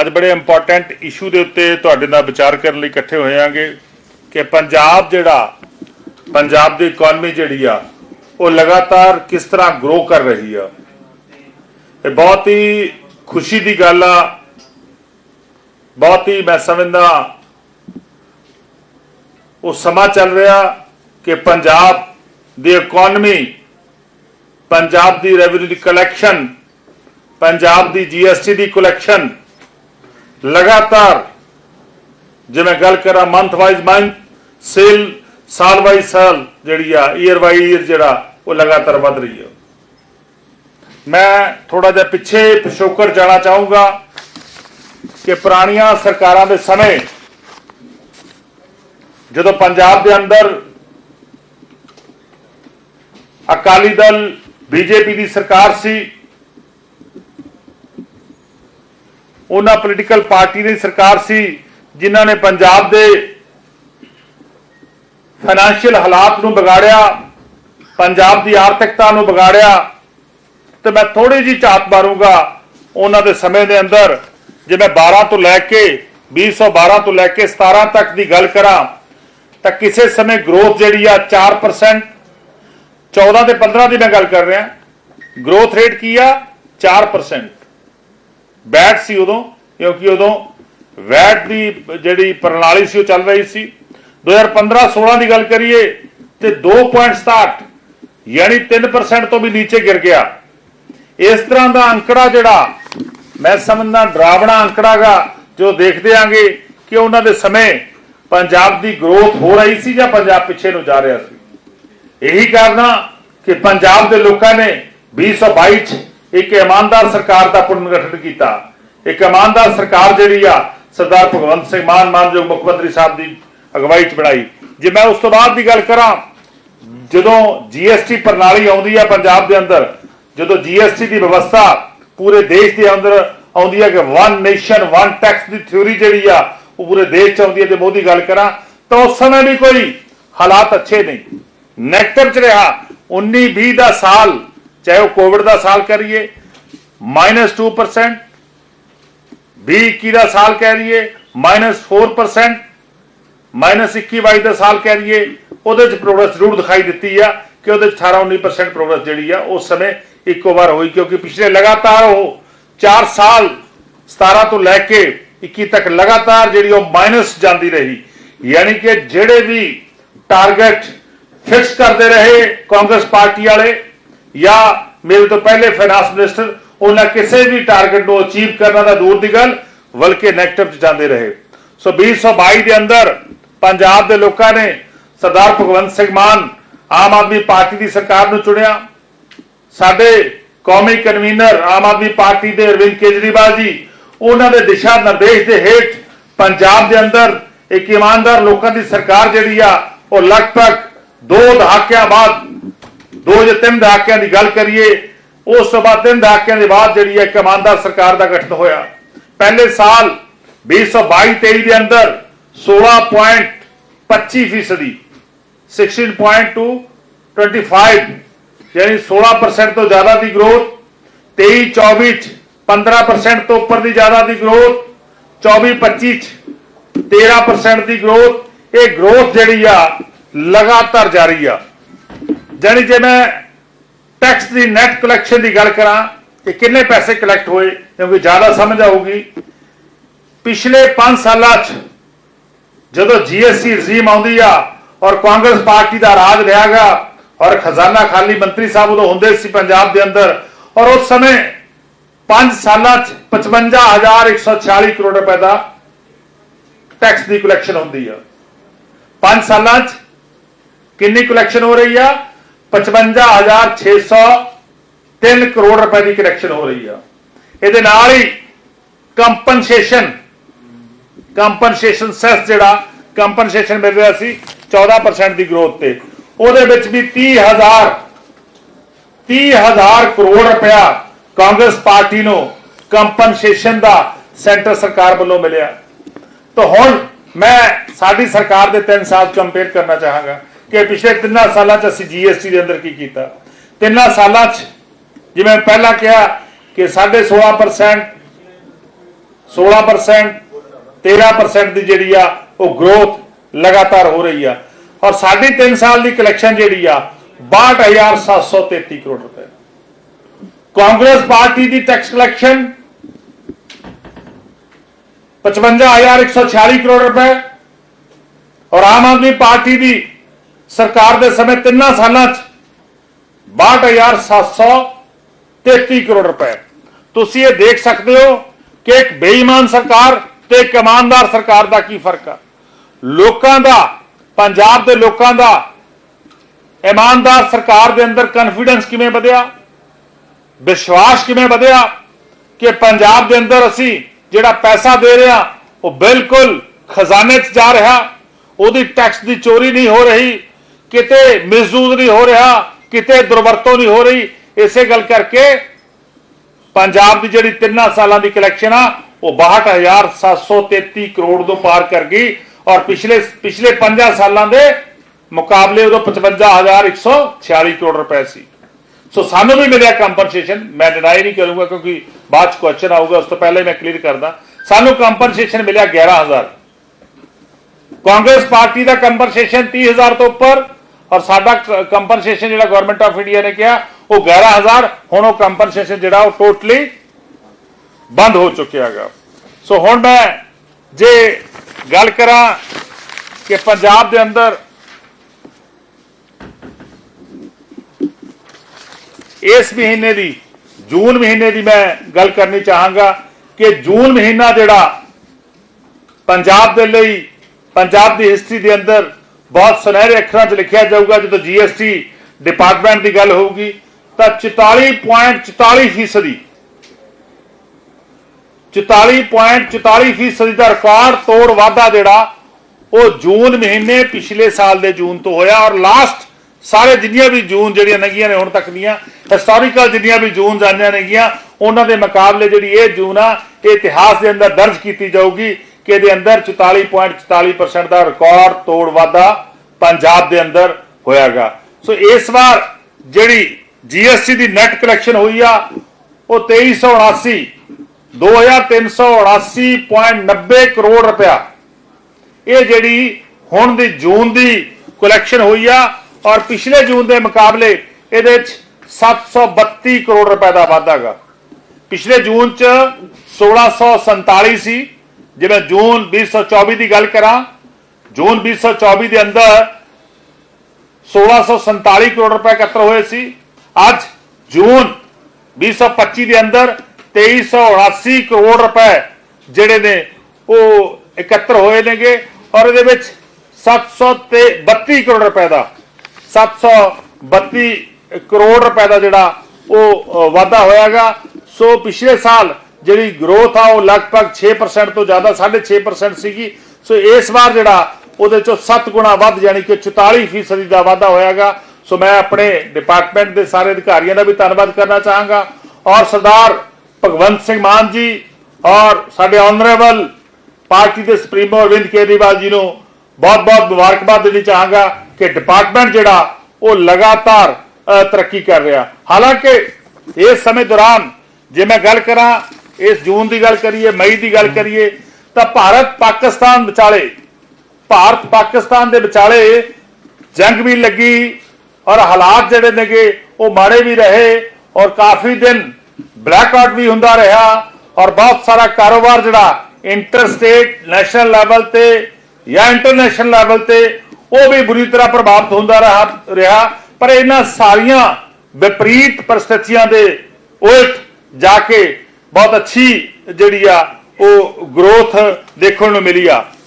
ਅੱਜ ਬੜੇ important issue ਦੇ ਉੱਤੇ ਤੁਹਾਡੇ ਨਾਲ ਵਿਚਾਰ ਕਰਨ ਲਈ ਇਕੱਠੇ ਹੋਏ ਆਂਗੇ ਕਿ ਪੰਜਾਬ ਜਿਹੜਾ, ਪੰਜਾਬ ਦੀ ਇਕਨੋਮੀ ਜਿਹੜੀ ਆ, ਉਹ ਲਗਾਤਾਰ ਕਿਸ ਤਰ੍ਹਾਂ ਗਰੋ ਕਰ ਰਹੀ ਆ। ਇਹ ਬਹੁਤ ਹੀ ਖੁਸ਼ੀ ਦੀ ਗੱਲ ਆ। ਬਹੁਤ ਹੀ ਮੈਂ ਸਮਝਦਾ ਉਹ ਸਮਾਂ ਚੱਲ ਰਿਹਾ ਕਿ ਪੰਜਾਬ ਦੀ ਇਕਨੋਮੀ ਪੰਜਾਬ ਦੀ ਰੈਵਨਿਊ ਦੀ ਕਲੈਕਸ਼ਨ ਪੰਜਾਬ ਦੀ ਜੀਐਸਟੀ ਦੀ ਕਲੈਕਸ਼ਨ ਲਗਾਤਾਰ ਜੇ ਮੈਂ ਗੱਲ ਕਰਾਂ ਮੰਥ ਵਾਈਜ਼ ਮੰਥ ਸੇਲ ਸਾਲ ਵਾਈਜ਼ ਸਾਲ ਜਿਹੜੀ ਆ ਈਅਰ ਬਾਈ ਈਅਰ ਜਿਹੜਾ, ਉਹ ਲਗਾਤਾਰ ਵਧ ਰਹੀ ਹੈ ਮੈਂ ਥੋੜਾ ਜਿਹਾ ਪਿੱਛੇ ਪਿਛੋਕਰ ਜਾਣਾ ਚਾਹੂੰਗਾ ਕਿ ਪੁਰਾਣੀਆਂ ਸਰਕਾਰਾਂ ਦੇ ਸਮੇਂ ਜਦੋਂ ਪੰਜਾਬ ਦੇ ਅੰਦਰ ਅਕਾਲੀ ਦਲ, ਬੀਜੇਪੀ ਦੀ ਸਰਕਾਰ ਸੀ ਉਹਨਾਂ ਪੋਲੀਟੀਕਲ ਪਾਰਟੀ ਦੀ ਸਰਕਾਰ ਸੀ, ਜਿਨ੍ਹਾਂ ਨੇ ਪੰਜਾਬ ਦੇ ਫਾਈਨੈਂਸ਼ੀਅਲ ਹਾਲਾਤ ਨੂੰ ਵਿਗਾੜਿਆ, ਪੰਜਾਬ ਦੀ ਆਰਥਿਕਤਾ ਨੂੰ ਵਿਗਾੜਿਆ, ਤੇ ਮੈਂ ਥੋੜੀ ਜੀ ਝਾਤ ਮਾਰੂੰਗਾ ਉਹਨਾਂ ਦੇ ਸਮੇਂ ਦੇ ਅੰਦਰ। ਜੇ ਮੈਂ 12 ਤੋਂ ਲੈ ਕੇ 2012 ਤੋਂ ਲੈ ਕੇ 17 ਤੱਕ ਦੀ ਗੱਲ ਕਰਾਂ, ਤਾਂ ਕਿਸੇ ਸਮੇਂ ਗਰੋਥ ਜਿਹੜੀ ਆ 4% 14 ਤੇ 15 ਦੀ ਮੈਂ ਗੱਲ ਕਰ ਰਿਹਾ। ਗਰੋਥ ਰੇਟ ਕੀ ਆ? 4% ਵੈਟ ਸੀ ਉਦੋਂ, ਕਿਉਂਕਿ ਉਦੋਂ ਵੈਟ ਦੀ ਜਿਹੜੀ ਪ੍ਰਣਾਲੀ ਸੀ, ਉਹ ਚੱਲ ਰਹੀ ਸੀ। 2015-16 ਦੀ ਗੱਲ ਕਰੀਏ, ਤੇ 2.67 ਯਾਨੀ 3% ਤੋਂ ਵੀ ਨੀਚੇ ਗਿਰ ਗਿਆ। ਇਸ ਤਰ੍ਹਾਂ ਦਾ ਅੰਕੜਾ ਜਿਹੜਾ, ਮੈਂ ਸਮਝਦਾ, ਡਰਾਵਣਾ ਅੰਕੜਾ ਗਾ, ਜੋ ਦੇਖਦੇ ਆਂਗੇ ਕਿ ਉਹਨਾਂ ਦੇ ਸਮੇਂ ਪੰਜਾਬ ਦੀ ਗਰੋਥ ਹੋ ਰਹੀ ਸੀ ਜਾਂ ਪੰਜਾਬ ਪਿੱਛੇ ਨੂੰ ਜਾ ਰਿਹਾ ਸੀ। ਇਹੀ ਕਾਰਨਾ ਕਿ ਪੰਜਾਬ ਦੇ ਲੋਕਾਂ ਨੇ 2022 ਚ ਇੱਕ ਇਮਾਨਦਾਰ ਸਰਕਾਰ ਦਾ ਪੁਨਰਗਠਨ ਕੀਤਾ। ਇੱਕ ਇਮਾਨਦਾਰ ਸਰਕਾਰ ਜਿਹੜੀ ਆ, ਸਰਦਾਰ ਭਗਵੰਤ ਸਿੰਘ ਮਾਨ ਮਾਨਯੋਗ ਮੁੱਖ ਮੰਤਰੀ ਸਾਹਿਬ ਦੀ ਅਗਵਾਈ ਚ ਬਣਾਈ। ਜੇ ਮੈਂ ਉਸ ਤੋਂ ਬਾਅਦ ਦੀ ਗੱਲ ਕਰਾਂ, ਜਦੋਂ ਜੀਐਸਟੀ ਪ੍ਰਣਾਲੀ ਆਉਂਦੀ ਆ ਪੰਜਾਬ ਦੇ ਅੰਦਰ, ਜਦੋਂ ਜੀਐਸਟੀ ਦੀ ਵਿਵਸਥਾ ਪੂਰੇ ਦੇਸ਼ ਦੇ ਅੰਦਰ ਆਉਂਦੀ ਹੈ ਕਿ ਵਨ ਨੇਸ਼ਨ ਵਨ ਟੈਕਸ ਦੀ ਥਿਉਰੀ ਜਿਹੜੀ ਆ, ਉਹ ਪੂਰੇ ਦੇਸ਼ ਚ ਆਉਂਦੀ ਹੈ ਤੇ ਮੋਦੀ ਗੱਲ ਕਰਾਂ, ਤਾਂ ਉਸ ਸਮੇਂ ਵੀ ਕੋਈ ਹਾਲਾਤ ਅੱਛੇ ਨਹੀਂ। ਨੈਗੇਟਿਵ ਚ ਰਿਹਾ। 19 20 ਦਾ ਸਾਲ ਚਾਹੇ ਉਹ ਕੋਵਿਡ ਦਾ ਸਾਲ ਕਰੀਏ -2% 20 21 ਦਾ ਸਾਲ ਕਹਿ ਲਈਏ -4% ਮਾਈਨਸ 21 22 ਦਾ ਸਾਲ ਕਹਿ ਲਈਏ, ਉਹਦੇ ਚ ਪ੍ਰੋਗਰੈਸ ਜ਼ਰੂਰ ਦਿਖਾਈ ਦਿੱਤੀ ਆ ਕਿ ਉਹਦੇ 18 19% ਪ੍ਰੋਗਰੈਸ ਜਿਹੜੀ ਆ, ਉਸ ਸਮੇਂ ਇੱਕੋ ਵਾਰ ਹੋਈ ਕਿਉਂਕਿ ਪਿਛਲੇ ਲਗਾਤਾਰ ਉਹ 4 ਸਾਲ 17 ਤੋਂ ਲੈ ਕੇ 21 ਤੱਕ ਲਗਾਤਾਰ ਜਿਹੜੀ ਉਹ ਮਾਈਨਸ ਜਾਂਦੀ ਰਹੀ। ਯਾਨੀ ਕਿ ਜਿਹੜੇ ਵੀ ਟਾਰਗੇਟ ਫਿਕਸ ਕਰਦੇ ਰਹੇ ਕਾਂਗਰਸ ਪਾਰਟੀ ਵਾਲੇ ਜਾਂ ਮੇਰੇ ਤੋਂ ਪਹਿਲੇ ਫਾਈਨਾਂਸ ਮਿਨਿਸਟਰ ਉਹਨਾਂ ਕਿਸੇ ਵੀ ਟਾਰਗੇਟ ਨੂੰ ਅਚੀਵ ਕਰਨਾ ਦਾ ਦੂਰ ਦੀ ਗੱਲ, ਬਲਕਿ ਨੈਗੇਟਿਵ ਚ ਜਾਂਦੇ ਰਹੇ। ਸੋ 2022 ਦੇ ਅੰਦਰ ਪੰਜਾਬ ਦੇ ਲੋਕਾਂ ਨੇ ਸਰਦਾਰ ਭਗਵੰਤ ਸਿੰਘ ਮਾਨ ਆਮ ਆਦਮੀ ਪਾਰਟੀ ਦੀ ਸਰਕਾਰ ਨੂੰ ਚੁਣਿਆ। ਸਾਡੇ ਕੌਮੀ ਕਨਵੀਨਰ ਆਮ ਆਦਮੀ ਪਾਰਟੀ ਦੇ ਅਰਵਿੰਦ ਕੇਜਰੀਵਾਲ ਜੀ, ਉਹਨਾਂ ਦੇ ਦਿਸ਼ਾ ਨਿਰਦੇਸ਼ ਦੇ ਹੇਠ ਪੰਜਾਬ ਦੇ ਅੰਦਰ ਇੱਕ ਇਮਾਨਦਾਰ ਲੋਕਾਂ ਦੀ ਸਰਕਾਰ ਜਿਹੜੀ ਆ, ਉਹ ਲਗਭਗ ਦੋ ਦਹਾਕਿਆਂ ਬਾਅਦ ਦੋ ਜਾਂ ਤਿੰਨ ਦਹਾਕਿਆਂ ਦੀ ਗੱਲ ਕਰੀਏ, ਉਸ ਤੋਂ ਬਾਅਦ ਤਿੰਨ ਦਹਾਕਿਆਂ ਦੇ ਬਾਅਦ ਜਿਹੜੀ ਹੈ ਇੱਕ ਸਰਕਾਰ ਦਾ ਗਠਨ ਹੋਇਆ। ਪਹਿਲੇ ਸਾਲ 2022-23 ਦੇ ਅੰਦਰ 16.25 ਫੀਸਦੀ 16.2 25 ਯਾਨੀ 16% ਤੋਂ ਜ਼ਿਆਦਾ ਦੀ ਗਰੋਥ 23 24 ਚ 15% ਤੋਂ ਉੱਪਰ ਦੀ ਜ਼ਿਆਦਾ ਦੀ ਗਰੋਥ 24 25 ਚ 13% ਦੀ ਗਰੋਥ ਇਹ ਗਰੋਥ ਜਿਹੜੀ ਆ ਲਗਾਤਾਰ ਜਾਰੀ ਆ। ਜਾਨੀ ਜੇ ਮੈਂ ਟੈਕਸ ਦੀ ਨੈਟ ਕਲੈਕਸ਼ਨ ਦੀ ਗੱਲ ਕਰਾਂ ਕਿ ਕਿੰਨੇ ਪੈਸੇ ਕਲੈਕਟ ਹੋਏ, ਕਿਉਂਕਿ ਜ਼ਿਆਦਾ ਸਮਝ ਆਊਗੀ। ਪਿਛਲੇ 5 ਸਾਲਾਂ 'ਚ ਜਦੋਂ ਜੀਐਸਟੀ ਰਜੀਮ ਆਉਂਦੀ ਆ ਔਰ ਕਾਂਗਰਸ ਪਾਰਟੀ ਦਾ ਰਾਜ ਰਿਹਾਗਾ ਔਰ ਖਜ਼ਾਨਾ ਖਾਲੀ ਮੰਤਰੀ ਸਾਹਿਬ ਉਦੋਂ ਹੁੰਦੇ ਸੀ ਪੰਜਾਬ ਦੇ ਅੰਦਰ, ਔਰ ਉਸ ਸਮੇਂ 5 ਸਾਲਾਂ 'ਚ 55146 ਕਰੋੜ ਰੁਪਏ ਦਾ ਟੈਕਸ ਦੀ ਕਲੈਕਸ਼ਨ ਹੁੰਦੀ ਆ। 5 ਸਾਲਾਂ 'ਚ ਕਿੰਨੀ ਕਲੈਕਸ਼ਨ ਹੋ ਰਹੀ ਆ? 55603 ਕਰੋੜ ਰੁਪਏ ਦੀ ਕਲੈਕਸ਼ਨ ਹੋ ਰਹੀ ਆ। ਇਹਦੇ ਨਾਲ ਹੀ ਕੰਪਨਸੇਸ਼ਨ ਕੰਪਨਸੇਸ਼ਨ ਸੈਸ ਜਿਹੜਾ ਕੰਪਨਸੇਸ਼ਨ ਮਿਲ ਰਿਹਾ ਸੀ 14% ਦੀ ਗਰੋਥ ਤੇ। ਉਹਦੇ ਵਿੱਚ ਵੀ 30000 30000 ਕਰੋੜ ਰੁਪਇਆ ਕਾਂਗਰਸ ਪਾਰਟੀ ਨੂੰ ਕੰਪਨਸੇਸ਼ਨ ਦਾ ਸੈਂਟਰ ਸਰਕਾਰ ਵੱਲੋਂ ਮਿਲਿਆ। ਤਾਂ ਹੁਣ ਮੈਂ ਸਾਡੀ ਸਰਕਾਰ ਦੇ 3 ਸਾਲ ਕੰਪੇਅਰ ਕਰਨਾ ਚਾਹਾਂਗਾ। ਕਿ ਪਿਛਲੇ ਤਿੰਨਾਂ ਸਾਲਾਂ 'ਚ ਅਸੀਂ ਜੀਐਸਟੀ ਦੇ ਅੰਦਰ ਕੀ ਕੀਤਾ? ਤਿੰਨਾਂ ਸਾਲਾਂ 'ਚ, ਜਿਵੇਂ ਪਹਿਲਾਂ ਕਿਹਾ ਕਿ 16.5% 16% 13% ਦੀ ਜਿਹੜੀ ਆ, ਉਹ ਗਰੋਥ ਲਗਾਤਾਰ ਹੋ ਰਹੀ ਆ। ਔਰ ਸਾਡੀ 3 ਸਾਲ ਦੀ ਕਲੈਕਸ਼ਨ ਜਿਹੜੀ ਆ 62733 ਕਰੋੜ ਰੁਪਏ। ਕਾਂਗਰਸ ਪਾਰਟੀ ਦੀ ਟੈਕਸ ਕਲੈਕਸ਼ਨ 55146 ਕਰੋੜ ਰੁਪਏ। ਔਰ ਆਮ ਆਦਮੀ ਪਾਰਟੀ ਦੀ ਸਰਕਾਰ ਦੇ ਸਮੇਂ ਤਿੰਨਾਂ ਸਾਲਾਂ 'ਚ 62733 ਕਰੋੜ ਰੁਪਏ। ਤੁਸੀਂ ਇਹ ਦੇਖ ਸਕਦੇ ਹੋ ਕਿ ਇੱਕ ਬੇਈਮਾਨ ਸਰਕਾਰ ਤੇ ਇੱਕ ਇਮਾਨਦਾਰ ਸਰਕਾਰ ਦਾ ਕੀ ਫ਼ਰਕ ਆ। ਲੋਕਾਂ ਦਾ, ਪੰਜਾਬ ਦੇ ਲੋਕਾਂ ਦਾ ਇਮਾਨਦਾਰ ਸਰਕਾਰ ਦੇ ਅੰਦਰ ਕੌਨਫੀਡੈਂਸ ਕਿਵੇਂ ਵਧਿਆ? ਵਿਸ਼ਵਾਸ ਕਿਵੇਂ ਵਧਿਆ ਕਿ ਪੰਜਾਬ ਦੇ ਅੰਦਰ ਅਸੀਂ ਜਿਹੜਾ ਪੈਸਾ ਦੇ ਰਿਹਾ ਉਹ ਬਿਲਕੁਲ ਖਜ਼ਾਨੇ 'ਚ ਜਾ ਰਿਹਾ। ਉਹਦੀ ਟੈਕਸ ਦੀ ਚੋਰੀ ਨਹੀਂ ਹੋ ਰਹੀ। ਕਿਤੇ ਮਿਸਯੂਜ਼ ਨਹੀਂ ਹੋ ਰਿਹਾ, ਕਿਤੇ ਦੁਰਵਰਤੋਂ ਨਹੀਂ ਹੋ ਰਹੀ। ਇਸੇ ਗੱਲ ਕਰਕੇ ਪੰਜਾਬ ਦੀ ਜਿਹੜੀ ਤਿੰਨਾਂ ਸਾਲਾਂ ਦੀ ਕਲੈਕਸ਼ਨ ਆ, ਉਹ 62733 ਕਰੋੜ ਤੋਂ ਪਾਰ ਕਰ ਗਈ ਔਰ ਪਿਛਲੇ ਪਿਛਲੇ 5 ਸਾਲਾਂ ਦੇ ਮੁਕਾਬਲੇ ਉਦੋਂ 55146 ਕਰੋੜ ਰੁਪਏ ਸੀ। ਸੋ ਸਾਨੂੰ ਵੀ ਮਿਲਿਆ ਕੰਪਨਸੇਸ਼ਨ ਮੈਂ ਡਿਨਾਈ ਨਹੀਂ ਕਰੂੰਗਾ ਕਿਉਂਕਿ ਬਾਅਦ ਚ ਕੁਐਸਚਨ ਆਊਗਾ, ਉਸ ਤੋਂ ਪਹਿਲਾਂ ਹੀ ਮੈਂ ਕਲੀਅਰ ਕਰਦਾ। ਸਾਨੂੰ ਕੰਪਨਸੇਸ਼ਨ ਮਿਲਿਆ 11000 ਕਾਂਗਰਸ ਪਾਰਟੀ ਦਾ ਕੰਪਨਸੇਸ਼ਨ 30000 ਤੋਂ ਉੱਪਰ ਔਰ ਸਾਡਾ ਕੰਪਨਸੇਸ਼ਨ ਜਿਹੜਾ ਗਵਰਨਮੈਂਟ ਆਫ ਇੰਡੀਆ ਨੇ ਕਿਹਾ, ਉਹ 11000 ਹੁਣ ਉਹ ਕੰਪਨਸੇਸ਼ਨ ਜਿਹੜਾ ਉਹ ਟੋਟਲੀ ਬੰਦ ਹੋ ਚੁੱਕਿਆ ਹੈਗਾ। ਸੋ ਹੁਣ ਮੈਂ ਜੇ ਗੱਲ ਕਰਾਂ ਕਿ ਪੰਜਾਬ ਦੇ ਅੰਦਰ ਇਸ ਮਹੀਨੇ ਦੀ, ਜੂਨ ਮਹੀਨੇ ਦੀ ਮੈਂ ਗੱਲ ਕਰਨੀ ਚਾਹਾਂਗਾ ਕਿ ਜੂਨ ਮਹੀਨਾ ਜਿਹੜਾ ਪੰਜਾਬ ਦੇ ਲਈ, ਪੰਜਾਬ ਦੀ ਹਿਸਟਰੀ ਦੇ ਅੰਦਰ ਬਹੁਤ ਸੁਨਹਿਰੇ ਅੱਖਰਾਂ 'ਚ ਲਿਖਿਆ ਜਾਊਗਾ, ਜਦੋਂ ਜੀਐਸਟੀ ਡਿਪਾਰਟਮੈਂਟ ਦੀ ਗੱਲ ਹੋਊਗੀ, ਤਾਂ 44.44 ਫੀਸਦੀ 44.44 ਫੀਸਦੀ ਦਾ ਰਿਕਾਰਡ ਤੋੜ ਵਾਧਾ ਜਿਹੜਾ, ਉਹ ਜੂਨ ਮਹੀਨੇ ਪਿਛਲੇ ਸਾਲ ਦੇ ਜੂਨ ਤੋਂ ਹੋਇਆ, ਔਰ ਲਾਸਟ ਸਾਰੇ ਜਿੰਨੀਆਂ ਵੀ ਜੂਨ ਜਿਹੜੀਆਂ ਨਗੀਆਂ ਨੇ ਹੁਣ ਤੱਕ ਦੀਆਂ ਹਿਸਟੋਰੀਕਲ ਜਿੰਨੀਆਂ ਵੀ ਜੂਨ ਜਾਣੀਆਂ ਨੇਗੀਆਂ, ਉਹਨਾਂ ਦੇ ਮੁਕਾਬਲੇ ਜਿਹੜੀ ਇਹ ਜੂਨ ਆ, ਇਹ ਇਤਿਹਾਸ ਦੇ ਅੰਦਰ ਦਰਜ ਕੀਤੀ ਜਾਊਗੀ। ਕਿ ਇਹਦੇ ਅੰਦਰ 44.44% ਦਾ ਰਿਕਾਰਡ ਤੋੜ ਵਾਧਾ ਪੰਜਾਬ ਦੇ ਅੰਦਰ ਹੋਇਆਗਾ। ਸੋ ਇਸ ਵਾਰ ਜਿਹੜੀ ਜੀਐਸਟੀ ਦੀ ਨੈਟ ਕਲੈਕਸ਼ਨ ਹੋਈ ਆ, ਉਹ 2379 2379.90 ਕਰੋੜ ਰੁਪਇਆ। ਇਹ ਜਿਹੜੀ ਹੁਣ ਦੀ ਜੂਨ ਦੀ ਕਲੈਕਸ਼ਨ ਹੋਈ ਆ ਔਰ ਪਿਛਲੇ ਜੂਨ ਦੇ ਮੁਕਾਬਲੇ ਇਹਦੇ ਵਿੱਚ 732 ਕਰੋੜ ਰੁਪਏ ਦਾ ਵਾਧਾ ਵਾਧਾਗਾ ਪਿਛਲੇ ਜੂਨ ਚ 1647 ਸੀ ਜਿਵੇਂ ਜੂਨ 2024 ਦੀ ਗੱਲ ਕਰਾਂ ਜੂਨ 2024 ਦੇ ਅੰਦਰ 1647 ਕਰੋੜ ਰੁਪਏ ਇਕੱਤਰ ਹੋਏ ਸੀ। ਅੱਜ ਜੂਨ 2025 ਦੇ ਅੰਦਰ 2379 ਕਰੋੜ ਰੁਪਏ ਜਿਹੜੇ ਨੇ ਉਹ ਇਕੱਤਰ ਹੋਏ ਨੇਗੇ ਔਰ ਇਹਦੇ ਵਿੱਚ 732 ਕਰੋੜ ਰੁਪਏ ਦਾ 732 ਕਰੋੜ ਰੁਪਏ ਦਾ ਜਿਹੜਾ ਉਹ ਅ, ਵਾਧਾ ਹੋਇਆਗਾ। ਸੋ ਪਿਛਲੇ ਸਾਲ ਜਿਹੜੀ ਗਰੋਥ ਆ, ਉਹ ਲਗਭਗ 6% ਤੋਂ ਜ਼ਿਆਦਾ 6.5% ਸੀਗੀ। ਸੋ ਇਸ ਵਾਰ ਜਿਹੜਾ ਉਹਦੇ ਚੋਂ 7 ਗੁਣਾ ਵੱਧ, ਯਾਨੀ ਕਿ 44% ਦਾ ਵਾਧਾ ਹੋਇਆਗਾ। ਸੋ ਮੈਂ ਆਪਣੇ ਡਿਪਾਰਟਮੈਂਟ ਦੇ ਸਾਰੇ ਅਧਿਕਾਰੀਆਂ ਦਾ ਵੀ ਧੰਨਵਾਦ ਕਰਨਾ ਚਾਹਾਂਗਾ। ਔਰ ਸਰਦਾਰ ਭਗਵੰਤ ਸਿੰਘ ਮਾਨ ਜੀ ਔਰ ਸਾਡੇ ਆਨਰੇਬਲ ਪਾਰਟੀ ਦੇ ਸੁਪਰੀਮੋ ਅਰਵਿੰਦ ਕੇਜਰੀਵਾਲ ਜੀ ਨੂੰ ਬਹੁਤ-ਬਹੁਤ ਮੁਬਾਰਕਬਾਦ ਦੇਣੀ ਚਾਹਾਂਗਾ ਕਿ ਡਿਪਾਰਟਮੈਂਟ ਜਿਹੜਾ ਉਹ ਲਗਾਤਾਰ ਤਰੱਕੀ ਕਰ ਰਿਹਾ। ਹਾਲਾਂਕਿ ਇਸ ਸਮੇਂ ਦੌਰਾਨ ਜੇ ਮੈਂ ਗੱਲ ਕਰਾਂ ਇਸ ਜੂਨ ਦੀ ਗੱਲ ਕਰੀਏ, ਮਈ ਦੀ ਗੱਲ ਕਰੀਏ, ਤਾਂ ਭਾਰਤ ਪਾਕਿਸਤਾਨ ਵਿਚਾਲੇ, ਭਾਰਤ ਪਾਕਿਸਤਾਨ ਦੇ ਵਿਚਾਲੇ ਜੰਗ ਵੀ ਲੱਗੀ ਔਰ ਹਾਲਾਤ ਜਿਹੜੇ ਨੇਗੇ, ਉਹ ਮਾੜੇ ਵੀ ਰਹੇ ਔਰ ਕਾਫੀ ਦਿਨ ਬਲੈਕ ਆਊਟ ਵੀ ਹੁੰਦਾ ਰਿਹਾ ਔਰ ਬਹੁਤ ਸਾਰਾ ਕਾਰੋਬਾਰ ਜਿਹੜਾ ਇੰਟਰਸਟੇਟ ਨੈਸ਼ਨਲ ਲੈਵਲ ਤੇ ਜਾਂ ਇੰਟਰਨੈਸ਼ਨਲ ਲੈਵਲ ਤੇ, ਉਹ ਵੀ ਬੁਰੀ ਤਰ੍ਹਾਂ ਪ੍ਰਭਾਵਿਤ ਹੁੰਦਾ ਰਿਹਾ ਰਿਹਾ। ਪਰ ਇਹਨਾਂ ਸਾਰੀਆਂ ਵਿਪਰੀਤ ਪਰਿਸਥਿਤੀਆਂ ਦੇ ਉਲਟ ਜਾ ਕੇ ਬਹੁਤ ਅੱਛੀ ਜਿਹੜੀ ਆ ਉਹ ਗਰੋਥ ਦੇਖਣ ਨੂੰ ਮਿਲੀ ਆ।